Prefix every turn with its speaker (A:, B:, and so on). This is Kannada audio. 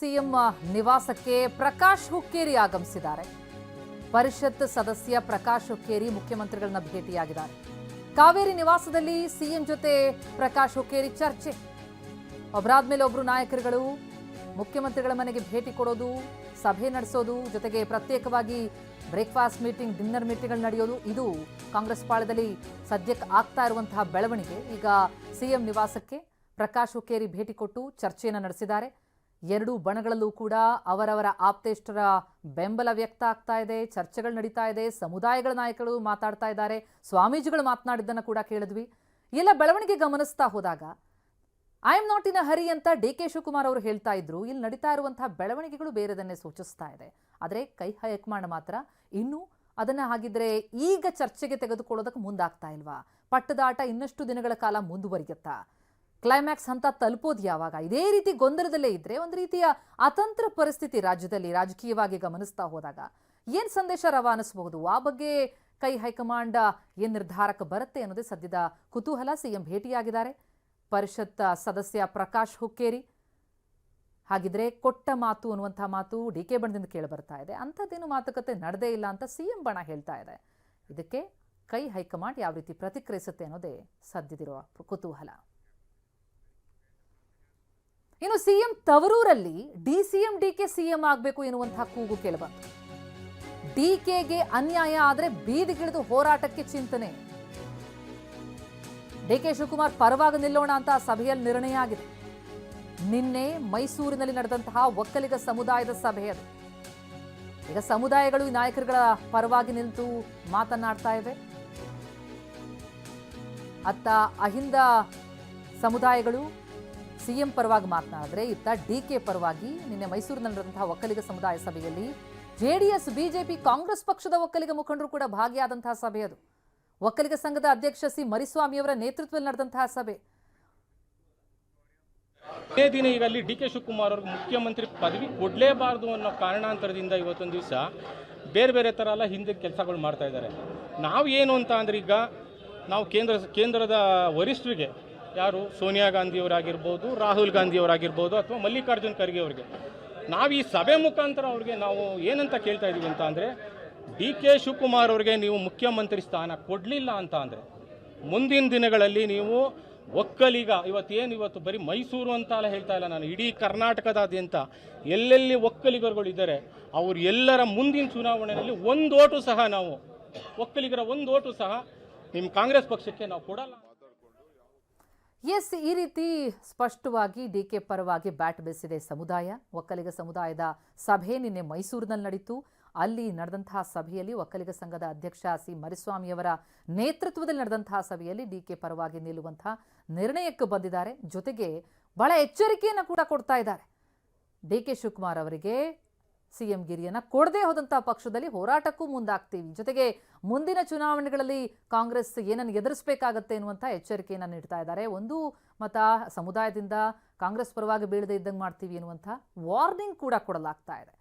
A: ಸಿಎಂ ನಿವಾಸಕ್ಕೆ ಪ್ರಕಾಶ್ ಹುಕ್ಕೇರಿ ಆಗಮಿಸಿದ್ದಾರೆ. ಪರಿಷತ್ ಸದಸ್ಯ ಪ್ರಕಾಶ್ ಹುಕ್ಕೇರಿ ಮುಖ್ಯಮಂತ್ರಿಗಳನ್ನ ಭೇಟಿಯಾಗಿದ್ದಾರೆ. ಕಾವೇರಿ ನಿವಾಸದಲ್ಲಿ ಸಿಎಂ ಜೊತೆ ಪ್ರಕಾಶ್ ಹುಕ್ಕೇರಿ ಚರ್ಚೆ. ಒಬ್ಬರಾದ್ಮೇಲೆ ಒಬ್ರು ನಾಯಕರುಗಳು, ಮುಖ್ಯಮಂತ್ರಿಗಳ ಮನೆಗೆ ಭೇಟಿ ಕೊಡೋದು, ಸಭೆ ನಡೆಸೋದು, ಜೊತೆಗೆ ಪ್ರತ್ಯೇಕವಾಗಿ ಬ್ರೇಕ್ಫಾಸ್ಟ್ ಮೀಟಿಂಗ್, ಡಿನ್ನರ್ ಮೀಟಿಂಗ್ಗಳು ನಡೆಯೋದು, ಇದು ಕಾಂಗ್ರೆಸ್ ಪಾಳದಲ್ಲಿ ಸದ್ಯಕ್ಕೆ ಆಗ್ತಾ ಇರುವಂತಹ ಬೆಳವಣಿಗೆ. ಈಗ ಸಿಎಂ ನಿವಾಸಕ್ಕೆ ಪ್ರಕಾಶ್ ಹುಕ್ಕೇರಿ ಭೇಟಿ ಕೊಟ್ಟು ಚರ್ಚೆಯನ್ನು ನಡೆಸಿದ್ದಾರೆ. ಎರಡೂ ಬಣಗಳಲ್ಲೂ ಕೂಡ ಅವರವರ ಆಪ್ತೇಷ್ಟರ ಬೆಂಬಲ ವ್ಯಕ್ತ ಆಗ್ತಾ ಇದೆ, ಚರ್ಚೆಗಳು ನಡೀತಾ ಇದೆ, ಸಮುದಾಯಗಳ ನಾಯಕರು ಮಾತಾಡ್ತಾ ಇದ್ದಾರೆ, ಸ್ವಾಮೀಜಿಗಳು ಮಾತನಾಡಿದ್ದನ್ನು ಕೂಡ ಕೇಳಿದ್ವಿ. ಎಲ್ಲ ಬೆಳವಣಿಗೆ ಗಮನಿಸ್ತಾ ಹೋದಾಗ, I am not in a hurry ಅಂತ ಡಿ ಕೆ ಶಿವಕುಮಾರ್ ಅವರು ಹೇಳ್ತಾ ಇದ್ರು. ಇಲ್ಲಿ ನಡೀತಾ ಇರುವಂತಹ ಬೆಳವಣಿಗೆಗಳು ಬೇರೆದನ್ನೇ ಸೂಚಿಸ್ತಾ ಇದೆ. ಆದರೆ ಕೈ ಹೈಕಮಾಂಡ್ ಮಾತ್ರ ಇನ್ನು ಅದನ್ನ ಹಾಗಿದ್ರೆ ಈಗ ಚರ್ಚೆಗೆ ತೆಗೆದುಕೊಳ್ಳೋದಕ್ಕೆ ಮುಂದಾಗ್ತಾ ಇಲ್ವಾ? ಪಟ್ಟದಾಟ ಇನ್ನಷ್ಟು ದಿನಗಳ ಕಾಲ ಮುಂದುವರಿಯುತ್ತಾ? ಕ್ಲೈಮ್ಯಾಕ್ಸ್ ಹಂತ ತಲುಪೋದು ಯಾವಾಗ? ಇದೇ ರೀತಿ ಗೊಂದಲದಲ್ಲೇ ಇದ್ರೆ ಒಂದು ರೀತಿಯ ಅತಂತ್ರ ಪರಿಸ್ಥಿತಿ ರಾಜ್ಯದಲ್ಲಿ ರಾಜಕೀಯವಾಗಿ ಗಮನಿಸ್ತಾ ಹೋದಾಗ ಏನ್ ಸಂದೇಶ ರವಾನಿಸಬಹುದು? ಆ ಬಗ್ಗೆ ಕೈ ಹೈಕಮಾಂಡ್ ಏನ್ ನಿರ್ಧಾರಕ್ಕೆ ಬರುತ್ತೆ ಅನ್ನೋದೇ ಸದ್ಯದ ಕುತೂಹಲ. ಸಿಎಂ ಭೇಟಿಯಾಗಿದ್ದಾರೆ. ಪರಿಷತ್ ಸದಸ್ಯ ಪ್ರಕಾಶ್ ಹುಕ್ಕೇರಿ. ಹಾಗಿದ್ರೆ ಕೊಟ್ಟ ಮಾತು ಅನ್ನುವಂಥ ಮಾತು ಡಿ ಕೆ ಬಣದಿಂದ ಕೇಳಿ ಬರ್ತಾ ಇದೆ. ಅಂಥದ್ದೇನು ಮಾತುಕತೆ ನಡೆದೇ ಇಲ್ಲ ಅಂತ ಸಿಎಂ ಬಣ ಹೇಳ್ತಾ ಇದೆ. ಇದಕ್ಕೆ ಕೈ ಹೈಕಮಾಂಡ್ ಯಾವ ರೀತಿ ಪ್ರತಿಕ್ರಿಯಿಸುತ್ತೆ ಅನ್ನೋದೇ ಸದ್ಯದಿರುವ ಕುತೂಹಲ. ಇನ್ನು CM ತವರೂರಲ್ಲಿ D CM D K CM ಆಗಬೇಕು ಎನ್ನುವಂತಹ ಕೂಗು ಕೇಳಬಂತು ಡಿಕೆಗೆ ಅನ್ಯಾಯ ಆದರೆ ಬೀದಿಗಿಳಿದು ಹೋರಾಟಕ್ಕೆ ಚಿಂತನೆ. ಡಿ ಕೆ ಶಿವಕುಮಾರ್ ಪರವಾಗಿ ನಿಲ್ಲೋಣ ಅಂತ ಸಭೆಯಲ್ಲಿ ನಿರ್ಣಯ ಆಗಿದೆ. ನಿನ್ನೆ ಮೈಸೂರಿನಲ್ಲಿ ನಡೆದಂತಹ ಒಕ್ಕಲಿಗ ಸಮುದಾಯದ ಸಭೆ ಅದು. ಈಗ ಸಮುದಾಯಗಳು ಈ ನಾಯಕರುಗಳ ಪರವಾಗಿ ನಿಂತು ಮಾತನಾಡ್ತಾ ಇವೆ. ಅತ್ತ ಅಹಿಂದ ಸಮುದಾಯಗಳು ಸಿಎಂ ಪರವಾಗಿ ಮಾತನಾಡಿದ್ರೆ ಇತ್ತ ಡಿ ಕೆ ಪರವಾಗಿ ನಿನ್ನೆ ಮೈಸೂರಿನಲ್ಲಿ ನಡೆದಂತಹ ಒಕ್ಕಲಿಗ ಸಮುದಾಯ ಸಭೆಯಲ್ಲಿ ಜೆಡಿಎಸ್, ಬಿಜೆಪಿ, ಕಾಂಗ್ರೆಸ್ ಪಕ್ಷದ ಒಕ್ಕಲಿಗ ಮುಖಂಡರು ಕೂಡ ಭಾಗಿಯಾದಂತಹ ಸಭೆ ಅದು. ಒಕ್ಕಲಿಗ ಸಂಘದ ಅಧ್ಯಕ್ಷ ಸಿ. ಮರಿಸ್ವಾಮಿಯವರ ನೇತೃತ್ವದಲ್ಲಿ ನಡೆದಂತಹ ಸಭೆ.
B: ಇದೇ ದಿನ ಈಗ ಅಲ್ಲಿ ಡಿ ಕೆ ಶಿವಕುಮಾರ್ ಅವ್ರಿಗೆ ಮುಖ್ಯಮಂತ್ರಿ ಪದವಿ ಕೊಡಲೇಬಾರ್ದು ಅನ್ನೋ ಕಾರಣಾಂತರದಿಂದ ಇವತ್ತೊಂದು ದಿವಸ ಬೇರೆ ಬೇರೆ ಥರ ಎಲ್ಲ ಹಿಂದೆ ಕೆಲಸಗಳು ಮಾಡ್ತಾ ಇದ್ದಾರೆ. ನಾವು ಏನು ಅಂತ ಅಂದ್ರೆ ಈಗ ನಾವು ಕೇಂದ್ರ, ಕೇಂದ್ರದ ವರಿಷ್ಠರಿಗೆ ಯಾರು? ಸೋನಿಯಾ ಗಾಂಧಿಯವರಾಗಿರ್ಬೋದು, ರಾಹುಲ್ ಗಾಂಧಿಯವರಾಗಿರ್ಬೋದು ಅಥವಾ ಮಲ್ಲಿಕಾರ್ಜುನ್ ಖರ್ಗೆ ಅವರಿಗೆ. ನಾವು ಈ ಸಭೆ ಮುಖಾಂತರ ಅವ್ರಿಗೆ ನಾವು ಏನಂತ ಕೇಳ್ತಾ ಇದ್ದೀವಿ ಅಂತ ಅಂದರೆ, ಡಿ ಕೆ ಶಿವಕುಮಾರ್ ಅವ್ರಿಗೆ ನೀವು ಮುಖ್ಯಮಂತ್ರಿ ಸ್ಥಾನ ಕೊಡಲಿಲ್ಲ ಅಂತ ಅಂದರೆ, ಮುಂದಿನ ದಿನಗಳಲ್ಲಿ ನೀವು ಒಕ್ಕಲಿಗ, ಇವತ್ತೇನು ಇವತ್ತು ಬರೀ ಮೈಸೂರು ಅಂತ ಎಲ್ಲ ಹೇಳ್ತಾ ಇಲ್ಲ ನಾನು, ಇಡೀ ಕರ್ನಾಟಕದಾದ್ಯಂತ ಎಲ್ಲೆಲ್ಲಿ ಒಕ್ಕಲಿಗರುಗಳು ಇದ್ದಾರೆ, ಅವ್ರ ಎಲ್ಲರ ಮುಂದಿನ ಚುನಾವಣೆಯಲ್ಲಿ ಒಂದು ಸಹ ನಾವು, ಒಕ್ಕಲಿಗರ ಒಂದು ಸಹ ನಿಮ್ಮ ಕಾಂಗ್ರೆಸ್ ಪಕ್ಷಕ್ಕೆ ನಾವು ಕೊಡಲ್ಲ.
A: ಎಸ್, ಈ ರೀತಿ ಸ್ಪಷ್ಟವಾಗಿ ಡಿ ಕೆ ಪರವಾಗಿ ಬ್ಯಾಟ್ ಬೀಸಿದೆ ಸಮುದಾಯ. ಒಕ್ಕಲಿಗ ಸಮುದಾಯದ ಸಭೆ ನಿನ್ನೆ ಮೈಸೂರಿನಲ್ಲಿ ನಡೀತು. ಅಲ್ಲಿ ನಡೆದಂತಹ ಸಭೆಯಲ್ಲಿ ಒಕ್ಕಲಿಗ ಸಂಘದ ಅಧ್ಯಕ್ಷ ಸಿ. ಮರಿಸ್ವಾಮಿಯವರ ನೇತೃತ್ವದಲ್ಲಿ ನಡೆದಂತಹ ಸಭೆಯಲ್ಲಿ ಡಿ ಕೆ ಪರವಾಗಿ ನಿಲ್ಲುವಂತಹ ನಿರ್ಣಯಕ್ಕೆ ಬಂದಿದ್ದಾರೆ. ಜೊತೆಗೆ ಬಹಳ ಎಚ್ಚರಿಕೆಯನ್ನು ಕೂಡ ಕೊಡ್ತಾ ಇದ್ದಾರೆ. ಡಿ ಕೆ ಶಿವಕುಮಾರ್ ಅವರಿಗೆ ಸಿಎಂ ಗಿರಿಯನ್ನ ಕೊಡದೇ ಹೋದಂಥ ಪಕ್ಷದಲ್ಲಿ ಹೋರಾಟಕ್ಕೂ ಮುಂದಾಗ್ತೀವಿ. ಜೊತೆಗೆ ಮುಂದಿನ ಚುನಾವಣೆಗಳಲ್ಲಿ ಕಾಂಗ್ರೆಸ್ ಏನನ್ನು ಎದುರಿಸಬೇಕಾಗತ್ತೆ ಎನ್ನುವಂಥ ಎಚ್ಚರಿಕೆಯನ್ನು ನೀಡ್ತಾ ಇದ್ದಾರೆ. ಒಂದು ಮತ ಸಮುದಾಯದಿಂದ ಕಾಂಗ್ರೆಸ್ ಪರವಾಗಿ ಬೀಳದೇ ಇದ್ದಂಗೆ ಮಾಡ್ತೀವಿ ಎನ್ನುವಂಥ ವಾರ್ನಿಂಗ್ ಕೂಡ ಕೊಡಲಾಗ್ತಾ ಇದೆ.